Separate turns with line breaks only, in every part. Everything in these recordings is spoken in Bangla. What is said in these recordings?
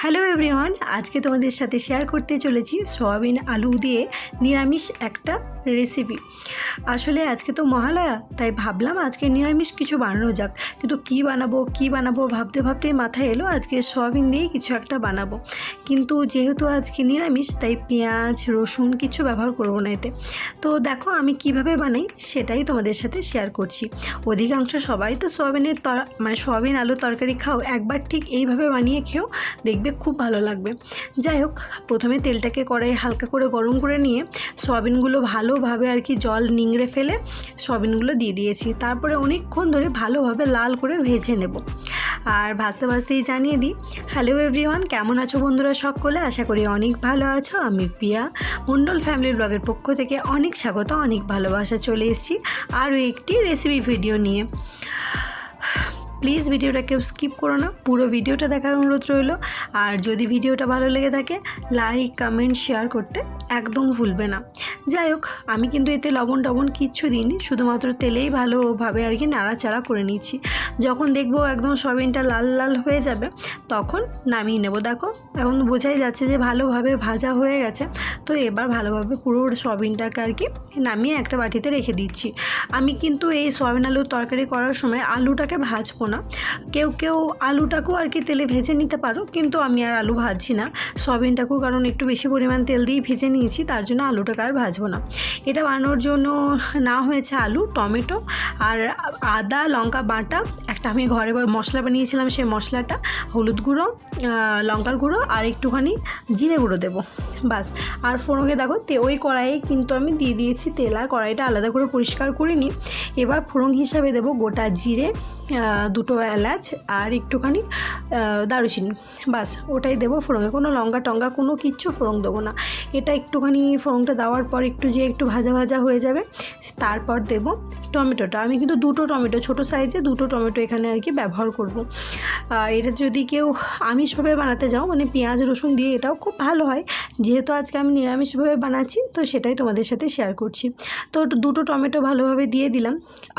হ্যালো এভরিওয়ান আজকে তোমাদের সাথে শেয়ার করতে চলেছি সয়াবিন আলু দিয়ে নিরামিষ একটা রেসিপি আসলে আজকে তো মহালয়া, তাই ভাবলাম আজকে নিরামিষ কিছু বানানো যাক। কিন্তু কি বানাবো কি বানাবো ভাবতে ভাবতেই মাথায় এলো আজকে সয়াবিন দিয়ে কিছু একটা বানাবো। কিন্তু যেহেতু আজকে নিরামিষ, তাই পেঁয়াজ, রসুন কিছু ব্যবহার করব না এতে। তো দেখো আমি কীভাবে বানাই সেটাই তোমাদের সাথে শেয়ার করছি। অধিকাংশ সবাই তো সয়াবিনের তর মানে সয়াবিন আলু তরকারি খাও, একবার ঠিক এইভাবে বানিয়ে খেও, দেখবে খুব ভালো লাগবে। যাই হোক, প্রথমে তেলটাকে কড়াই হালকা করে গরম করে নিয়ে সয়াবিনগুলো ভালোভাবে আর কি জল নিংড়ে ফেলে সয়াবিনগুলো দিয়ে দিয়েছি। তারপরে অনেকক্ষণ ধরে ভালোভাবে লাল করে ভেজে নেব। আর ভাজতে ভাজতেই জানিয়ে দিই, হ্যালো এভরিওয়ান, কেমন আছো বন্ধুরা সকলে? আশা করি অনেক ভালো আছো। আমি পিয়া মণ্ডল ফ্যামিলি ব্লগের পক্ষ থেকে অনেক স্বাগত, অনেক ভালোবাসা চলে এসেছি আরও একটি রেসিপি ভিডিও নিয়ে। প্লিজ ভিডিওটা কেউ স্কিপ করো না, পুরো ভিডিওটা দেখার অনুরোধ রইল। আর যদি ভিডিওটা ভালো লেগে থাকে, লাইক, কমেন্ট, শেয়ার করতে একদম ভুলবে না। যাই হোক, আমি কিন্তু এতে লবণ টবণ কিচ্ছু দিইনি, শুধুমাত্র তেলেই ভালোভাবে আর কি নাড়াচাড়া করে নিচ্ছি। যখন দেখব একদম সয়াবিনটা লাল লাল হয়ে যাবে, তখন নামিয়ে নেব। দেখো, এখন বোঝাই যাচ্ছে যে ভালোভাবে ভাজা হয়ে গেছে, তো এবার ভালোভাবে পুরো সয়াবিনটাকে আর কি নামিয়ে একটা বাটিতে রেখে দিচ্ছি। আমি কিন্তু এই সয়াবিন আলুর তরকারি করার সময় আলুটাকে ভাজবো না। কেউ কেউ আলুটাকেও আর কি তেলে ভেজে নিতে পারো কিন্তু আমি আর আলু ভাজছি না। সয়াবিনটাকেও কারণ একটু বেশি পরিমাণ তেল দিয়ে ভেজে নিয়েছি তার জন্য আলুটাকে আর ভাজবো না। এটা বানানোর জন্য না হয়েছে আলু টমেটো আর আদা লঙ্কা বাটা। একটা আমি ঘরে মশলা বানিয়েছিলাম সেই মশলাটা হলুদ গুঁড়ো লঙ্কার গুঁড়ো আর একটুখানি জিরে গুঁড়ো দেবো বাস। আর ফোড়নে দেখো তে ওই কড়াইয়ে কিন্তু আমি দিয়ে দিয়েছি তেল আর কড়াইটা আলাদা করে পরিষ্কার করে নিই এবার ফোড়ন হিসাবে দেবো গোটা জিরে আহ, দুটো এলাচ আর একটুখানি দারুচিনি। বাস, ওটাই দেবো ফোড়নে। কোনো লঙ্কা টঙ্কা কোনো কিচ্ছু ফোড়ন দেবো না। এটা একটুখানি ফোড়নটা দেওয়ার পর একটু যে একটু ভাজা ভাজা হয়ে যাবে, তারপর দেব টমেটোটা। আমি কিন্তু দুটো টমেটো, ছোটো সাইজে দুটো টমেটো এখানে আর কি ব্যবহার করব। এটা যদি কেউ আমিষভাবে বানাতে যাও মানে পেঁয়াজ, রসুন দিয়ে এটাও খুব ভালো হয়। যেহেতু আজকে আমি নিরামিষভাবে বানাচ্ছি, তো সেটাই তোমাদের সাথে শেয়ার করছি। তো দুটো টমেটো ভালোভাবে দিয়ে দিলাম।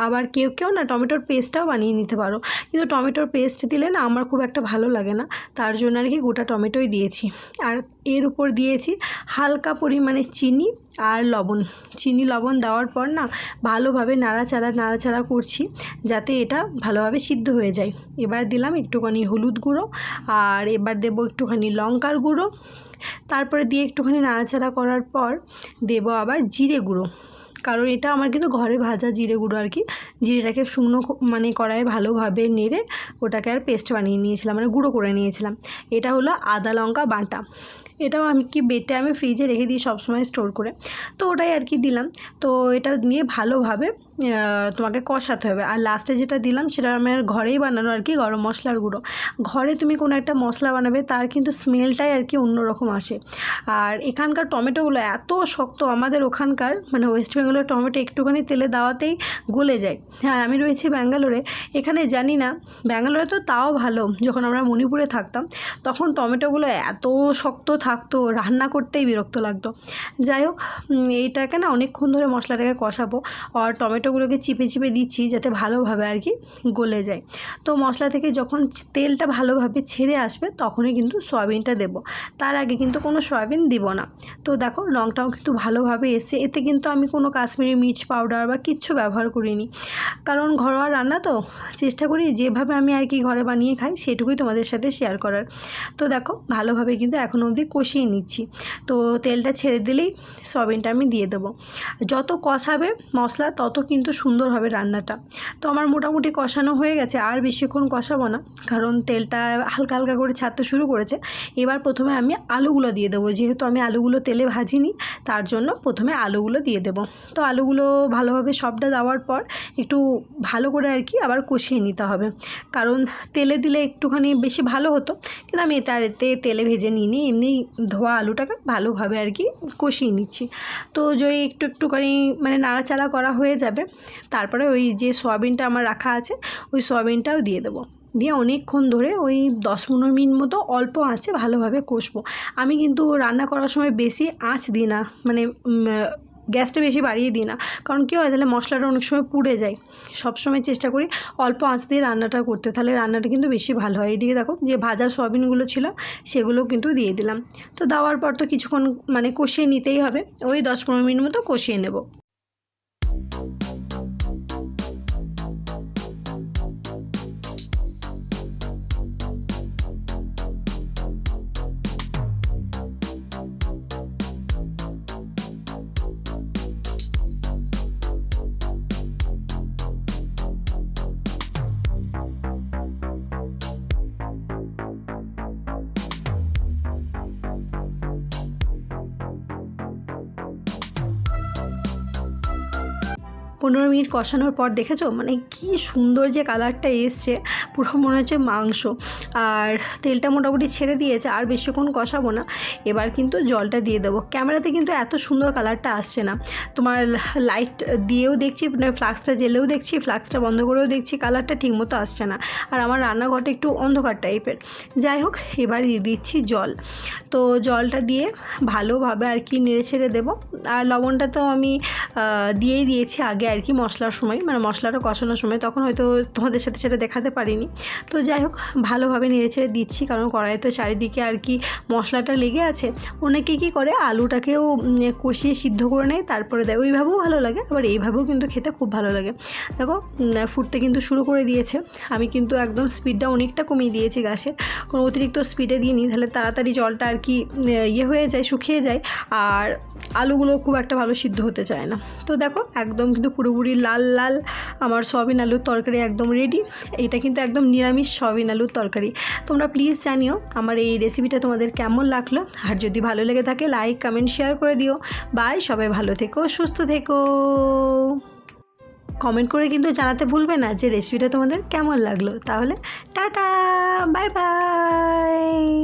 আবার কেউ কেউ না, টমেটোর পেস্টটাও বানিয়ে নিতে পারো। কিন্তু টমেটোর পেস্ট দিলে না আমার খুব একটা ভালো লাগে না। তার জন্য আর কি গোটা টমেটোই দিয়েছি। আর এর উপর দিয়েছি হালকা পরিমাণে চিনি আর লবণ। চিনি, লবণ দেওয়ার পর না ভালোভাবে নাড়াচাড়া নাড়াচাড়া করছি যাতে এটা ভালোভাবে সিদ্ধ হয়ে যায়। এবার দিলাম একটুখানি হলুদ গুঁড়ো আর এবার দেবো একটুখানি লঙ্কার গুঁড়ো। তারপরে দিয়ে একটুখানি নাড়াচাড়া করার পর দেবো আবার জিরে গুঁড়ো। কারণ এটা আমার কিন্তু ঘরে ভাজা জিরে গুঁড়ো আর কি। জিরেটাকে শুকনো মানে কড়ায় ভালোভাবে নেড়ে ওটাকে আর পেস্ট বানিয়ে নিয়েছিলাম মানে গুঁড়ো করে নিয়েছিলাম। এটা হলো আদা লঙ্কা বাটা। এটাও আমি কি বেটে আমি ফ্রিজে রেখে দিই সবসময় স্টোর করে। তো ওটাই আর কি দিলাম। তো এটা নিয়ে ভালোভাবে তোমাকে কষাতে হবে। আর লাস্টে যেটা দিলাম সেটা আমার ঘরেই বানানো আর কি, গরম মশলার গুঁড়ো। ঘরে তুমি কোনো একটা মশলা বানাবে, তার কিন্তু স্মেলটাই আর কি অন্যরকম আসে। আর এখানকার টমেটোগুলো এত শক্ত, আমাদের ওখানকার মানে ওয়েস্ট বেঙ্গলের টমেটো একটুখানি তেলে দেওয়াতেই গলে যায়। আর আমি রয়েছি ব্যাঙ্গালোরে। এখানে জানি না, ব্যাঙ্গালোরে তো তাও ভালো, যখন আমরা মণিপুরে থাকতাম, তখন টমেটোগুলো এত শক্ত থাকতো, রান্না করতেই বিরক্ত লাগতো। যাই হোক এইটাকে না অনেকক্ষণ ধরে মশলাটাকে কষাবো। আর টমেটোগুলোকে চিপে চিপে দিচ্ছি যাতে ভালোভাবে আর কি গলে যায়। তো মশলা থেকে যখন তেলটা ভালোভাবে ছেড়ে আসবে তখনই কিন্তু সয়াবিনটা দেবো। তার আগে কিন্তু কোনো সয়াবিন দিব না। তো দেখো রঙটাও কিন্তু ভালোভাবে এসে, এতে কিন্তু আমি কোনো কাশ্মীরি মির্চ পাউডার বা কিচ্ছু ব্যবহার করিনি। কারণ ঘরোয়া রান্না তো, চেষ্টা করি যেভাবে আমি আর কি ঘরে বানিয়ে খাই সেটুকুই তোমাদের সাথে শেয়ার করার। তো দেখো ভালোভাবে কিন্তু এখনও অবধি কষিয়ে নিচ্ছি। তো তেলটা ছেড়ে দিলেই সয়াবিনটা আমি দিয়ে দেবো। যত কষাবে মশলা তত কিন্তু সুন্দর হবে রান্নাটা। তো আমার মোটামুটি কষানো হয়ে গেছে, আর বেশিক্ষণ কষাবো না, কারণ তেলটা হালকা হালকা করে ছাড়তে শুরু করেছে। এবার প্রথমে আমি আলুগুলো দিয়ে দেবো, যেহেতু আমি আলুগুলো তেলে ভাজিনি, তার জন্য প্রথমে আলুগুলো দিয়ে দেবো। তো আলুগুলো ভালোভাবে সবটা দেওয়ার পর একটু ভালো করে আর কি আবার কষিয়ে নিতে হবে। কারণ তেলে দিলে একটুখানি বেশি ভালো হতো, কিন্তু আমি এতে আর এতে তেলে ভেজে নিইনি, এমনি ধোয়া আলুটাকে ভালোভাবে আর কি কষিয়ে নিচ্ছি। তো যদি একটু একটুখানি মানে নাড়াচাড়া করা হয়ে যাবে তারপরে ওই যে সয়াবিনটা আমার রাখা আছে, ওই সয়াবিনটাও দিয়ে দেবো। দিয়ে অনেকক্ষণ ধরে ওই দশ পনেরো মিনিট মতো অল্প আঁচে ভালোভাবে কষবো। আমি কিন্তু রান্না করার সময় বেশি আঁচ দিই না মানে গ্যাসটা বেশি বাড়িয়ে দিই না। কারণ কী হয়, তাহলে মশলাটা অনেক সময় পুড়ে যায়। সবসময় চেষ্টা করি অল্প আঁচ দিয়ে রান্নাটা করতে। তাহলে রান্নাটা কিন্তু বেশি ভালো হয়। এইদিকে দেখো, যে ভাজা সয়াবিনগুলো ছিল সেগুলো কিন্তু দিয়ে দিলাম। তো দেওয়ার পর তো কিছুক্ষণ মানে কষিয়ে নিতেই হবে। ওই দশ পনেরো মিনিট মতো কষিয়ে নেব। পনেরো মিনিট কষানোর পর দেখেছ? মানে কি সুন্দর যে কালারটা এসছে। পুরো মনে হচ্ছে মাংস। আর তেলটা মোটামুটি ছেড়ে দিয়েছে, আর বেশিক্ষণ কষাবো না। এবার কিন্তু জলটা দিয়ে দেবো। ক্যামেরাতে কিন্তু এত সুন্দর কালারটা আসছে না। তোমার লাইট দিয়েও দেখছি ফ্লাক্সটা জেলেও দেখছি, ফ্লাক্সটা বন্ধ করেও দেখছি, কালারটা ঠিকমতো আসছে না। আর আমার রান্নাঘরটা একটু অন্ধকার টাইপের। যাই হোক, এবার দিয়ে দিচ্ছি জল। তো জলটা দিয়ে ভালোভাবে আর কি নেড়ে ছেড়ে দেবো। আর লবণটা তো আমি দিয়েই দিয়েছি আগে আর কি মশলার সময় মানে মশলাটা কষানোর সময়, তখন হয়তো তোমাদের সাথে সেটা দেখাতে পারিনি। তো যাই হোক, ভালোভাবে নেড়ে ছেড়ে দিচ্ছি, কারণ কড়াই তো চারিদিকে আর কি মশলাটা লেগে আছে। অনেকে কী করে, আলুটাকেও কষিয়ে সিদ্ধ করে নেয়, তারপরে দেয়। ওইভাবেও ভালো লাগে, আবার এইভাবেও কিন্তু খেতে খুব ভালো লাগে। দেখো ফুটতে কিন্তু শুরু করে দিয়েছে। আমি কিন্তু একদম স্পিডটা অনেকটা কমিয়ে দিয়েছি গাছের কোনো অতিরিক্ত স্পিডে দিইনি, তাহলে তাড়াতাড়ি জলটা আর কি ইয়ে হয়ে যায়, শুকিয়ে যায়। আর আলুগুলো খুব একটা ভালো সিদ্ধ হতে চায় না। তো দেখো, একদম কিন্তু পুরোপুরি লাল লাল। আমার সয়াবিন আলুর তরকারি একদম রেডি এটা কিন্তু একদম নিরামিষ সয়াবিন আলুর তরকারি। তোমরা প্লিজ জানিও আমার এই রেসিপিটা তোমাদের কেমন লাগল? আর যদি ভালো লেগে থাকে লাইক কমেন্ট শেয়ার করে দিও। বাই সবাই ভালো থেকো, সুস্থ থেকো। কমেন্ট করে কিন্তু জানাতে ভুলবে না যে রেসিপিটা তোমাদের কেমন লাগল। তাহলে টাটা বাই বাই